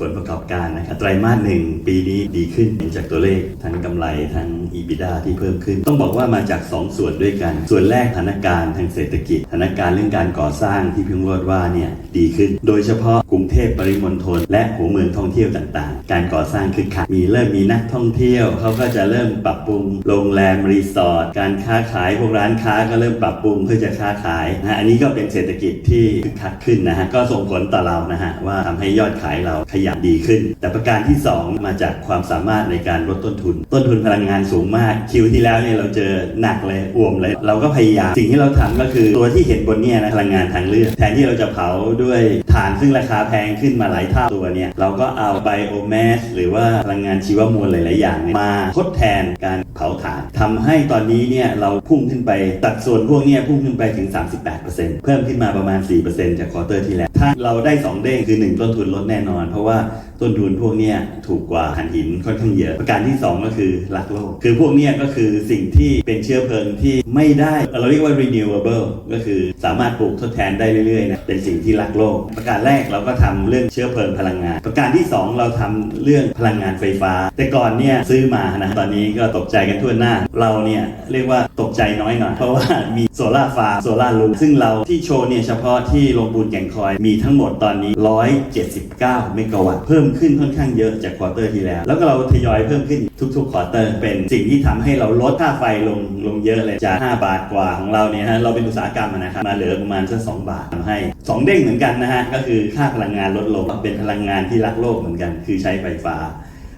ผลประกอบการนะครับไตรมาสหนึ่งปีนี้ดีขึ้นเห็นจากตัวเลขทั้งกำไรทั้ง EBITDA ที่เพิ่มขึ้น ต้องบอกว่ามาจาก 2 ส่วนด้วยกัน ส่วนแรกสถานการณ์ทางเศรษฐกิจสถานการณ์เรื่องการก่อสร้างที่เพิ่งวดว่าเนี่ยดีขึ้น โดยเฉพาะกรุงเทพปริมณฑลและหัวเมืองท่องเที่ยวต่างๆ การก่อสร้างคึกคักมีเริ่มมีนักท่องเที่ยวเขาก็จะเริ่มปรับปรุงโรงแรมรีสอร์ทการค้าขายพวกร้านค้าก็เริ่มปรับปรุงเพื่อจะค้าขายนะฮะอันนี้ก็เป็นเศรษฐกิจที่คึกคักขึ้นนะฮะก็ส่งผลต่อเรานะฮะว่าทำให้ยอดขายเราขยบดีขึ้น แต่ประการที่ 2 มาจากความสามารถในการลดต้นทุน ต้นทุนพลังงานสูงมาก คิวที่แล้วเนี่ยเราเจอหนักเลยอ่วมเลย เราก็พยายาม สิ่งที่เราทำก็คือตัวที่เห็นบนเนี่ยนะพลังงานทางเลือก แทนที่เราจะเผาด้วยถ่านซึ่งราคาแพงขึ้นมาหลายเท่าตัวเนี่ยเราก็เอาไบโอแมสหรือว่าพลังงานชีวมวลหลาย ๆ อย่างมาทดแทนการเผาถ่าน ทำให้ตอนนี้เนี่ยเราพุ่งขึ้นไปตัดส่วนพวกเนี้พุ่งขึ้นไปถึง 38%เพิ่มขึ้นมาประมาณ 4%จากควอเตอร์ที่แล้ว ถ้าเราได้ 2 เด้งคือ 1 ต้นทุนลดแน่นอน เพราะว่าต้นทุนพวกเนี้ยถูกกว่าถ่นหินค่อนข้างเยอะ ประการที่ 2 ก็คือรักโลก คือพวกเนี้ยก็คือสิ่งที่เป็นเชื้อเพลิงที่ไม่ได้เราเรียกว่า renewable ก็คือสามารถปลูกทดแทนได้เรื่อยๆนะเป็นสิ่งที่รักโลก ประการแรกเราก็ทำเรื่องเชื้อเพลิงพลังงาน ประการที่ 2 เราทำเรื่องพลังงานไฟฟ้า แต่ก่อนเนี่ยซื้อมานะตอนนี้ก็ตกใจกันทั่วหน้าเราเนี่ยเรียกว่าตกใจน้อยหน่อย เพราะว่ามีโซลาร์ฟาร์มโซลาร์ลูซึ่งเราที่โชว์เนี่ยเฉพาะที่โรงปูนแก่งคอยมีทั้งหมดตอนนี้ 179 เมกะวัตต์เพิ่มขึ้นค่อนข้างเยอะจากควอเตอร์ที่แล้ว แล้วก็เราทยอยเพิ่มขึ้นทุกๆควอเตอร์ เป็นสิ่งที่ทำให้เราลดค่าไฟลงลงเยอะเลยจาก 5 บาทกว่าของเราเนี่ยฮะเราเป็นอุตสาหกรรมนะครับมาเหลือประมาณสัก2บาททำให้ 2 เด้งเหมือนกันนะฮะก็คือค่าพลังงานลดลงเป็นพลังงานที่รักโลกเหมือนกัน คือใช้ไฟฟ้า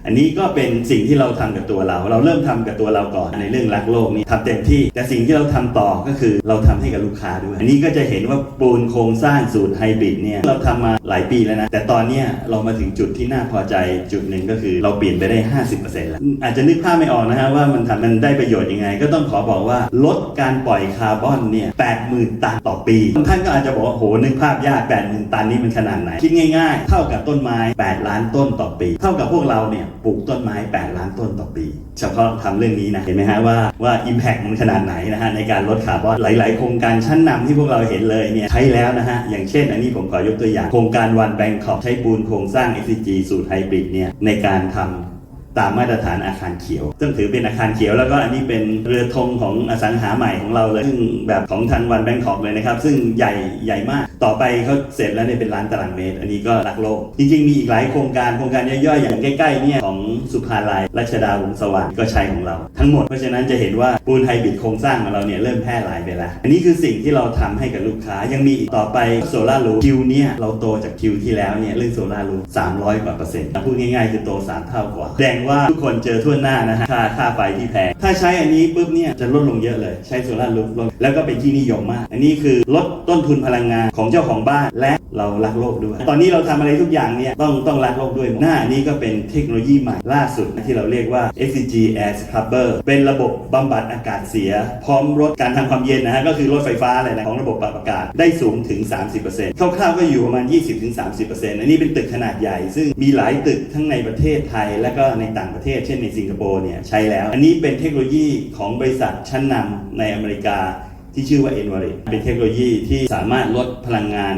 อันนี้ก็เป็นสิ่งที่เราทำกับตัวเรา เราเริ่มทำกับตัวเราก่อนในเรื่องรักโลกนี่ทำเต็มที่แต่สิ่งที่เราทำต่อก็คือเราทำให้กับลูกค้าด้วย อันนี้ก็จะเห็นว่าปูนโครงสร้างสูตรไฮบริดเนี่ยเราทำมาหลายปีแล้วนะ แต่ตอนเนี้ยเรามาถึงจุดที่น่าพอใจจุดหนึ่งก็คือเราเปลี่ยนไปได้ 50%แล้ว อาจจะนึกภาพไม่ออกนะฮะว่ามันทำมันได้ประโยชน์ยังไง ก็ต้องขอบอกว่าลดการปล่อยคาร์บอนเนี่ย80,000 ตันต่อปีบางท่านก็อาจจะบอกว่าโหนึกภาพยาก80,000 ตันนี่มันขนาดไหนคิดง่าย ๆ เท่ากับต้นไม้ 8 ล้านต้นต่อปี เท่ากับพวกเราเนี่ยปลูกต้นไม้ 8 ล้านต้นต่อปี เฉพาะทำเรื่องนี้นะ เห็นไหมฮะว่าว่า Impact มันขนาดไหนนะฮะในการลดคาร์บอน หลาย ๆ โครงการชั้นนำที่พวกเราเห็นเลยเนี่ยใช้แล้วนะฮะ อย่างเช่น อันนี้ผมขอยกตัวอย่าง โครงการวันแบงคอกใช้ปูนโครงสร้าง SCG สูตรไฮบริดเนี่ยในการทำ ตามมาตรฐานอาคารเขียว ซึ่งถือเป็นอาคารเขียวแล้วก็อันนี้เป็นเรือธงของอสังหาใหม่ของเราเลย ซึ่งแบบของทันวันแบงคอกเลยนะครับ ซึ่งใหญ่ใหญ่มาก ต่อไปเขาเสร็จแล้วเนี่ยเป็นล้านตารางเมตร อันนี้ก็รักโลก จริงๆ มีอีกหลายโครงการโครงการย่อยๆ อย่างใกล้ๆ เนี่ยของสุภาลัยรัชดาวงสว่างก็ใช้ของเรา ทั้งหมด เพราะฉะนั้นจะเห็นว่าปูนไฮบริดโครงสร้างของเราเนี่ยเริ่มแพร่หลายไปแล้ว อันนี้คือสิ่งที่เราทำให้กับลูกค้า ยังมีอีกต่อไปโซลารูคิวเนี่ยเราโตจากคิวที่แล้วเนี่ยเรื่องโซลารู300กว่าเปอร์เซ็นต์พูดง่ายๆคือโต3เท่ากว่าแดงว่าทุกคนเจอทั่วหน้านะฮะค่าค่าไฟที่แพง ถ้าใช้อันนี้ปุ๊บเนี่ยจะลดลงเยอะเลย ใช้โซลารูลดแล้วก็เป็นที่นิยมมาก อันนี้คือลดต้นทุนพลังงานของเจ้าของบ้านและ เรารักโลกด้วย ตอนนี้เราทำอะไรทุกอย่างเนี่ยต้องต้องรักโลกด้วยหน้านี้ก็เป็นเทคโนโลยีใหม่ล่าสุดนะที่เราเรียกว่า XCG Air Scrubber เป็นระบบบำบัดอากาศเสีย พร้อมลดการทำความเย็นนะฮะก็คือลดไฟฟ้าเลยนะของระบบปรับอากาศได้สูงถึง 30%คร่าวๆก็อยู่ประมาณ 20-30%อันนี้เป็นตึกขนาดใหญ่ ซึ่งมีหลายตึกทั้งในประเทศไทย และก็ในต่างประเทศ เช่นในสิงคโปร์เนี่ยใช้แล้ว อันนี้เป็นเทคโนโลยีของบริษัทชั้นนำในอเมริกา ที่ชื่อว่า e n v a r i เป็นเทคโนโลยีที่สามารถลดพลังงาน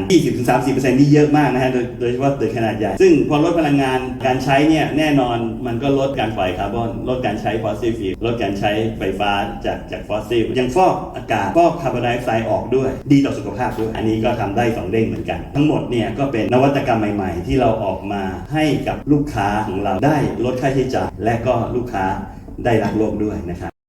20-30%นี่เยอะมากนะฮะ โดยเฉพาะตึกขนาดใหญ่ ซึ่งพอลดพลังงานการใช้เนี่ยแน่นอนมันก็ลดการปล่อยคาร์บอน ลดการใช้ฟอสซิลฟิวลดการใช้ไฟฟ้าจากจากฟอสซิลยังฟอกอากาศ ฟอกคาร์บอนไดออกไซด์ออกด้วย ดีต่อสุขภาพด้วย อันนี้ก็ทำได้สองเด้งเหมือนกัน ทั้งหมดเนี่ยก็เป็นนวัตกรรมใหม่ ๆ ที่เราออกมาให้กับลูกค้าของเราได้ลดค่าใช้จ่ายและก็ลูกค้าได้รักโลกด้วยนะครับ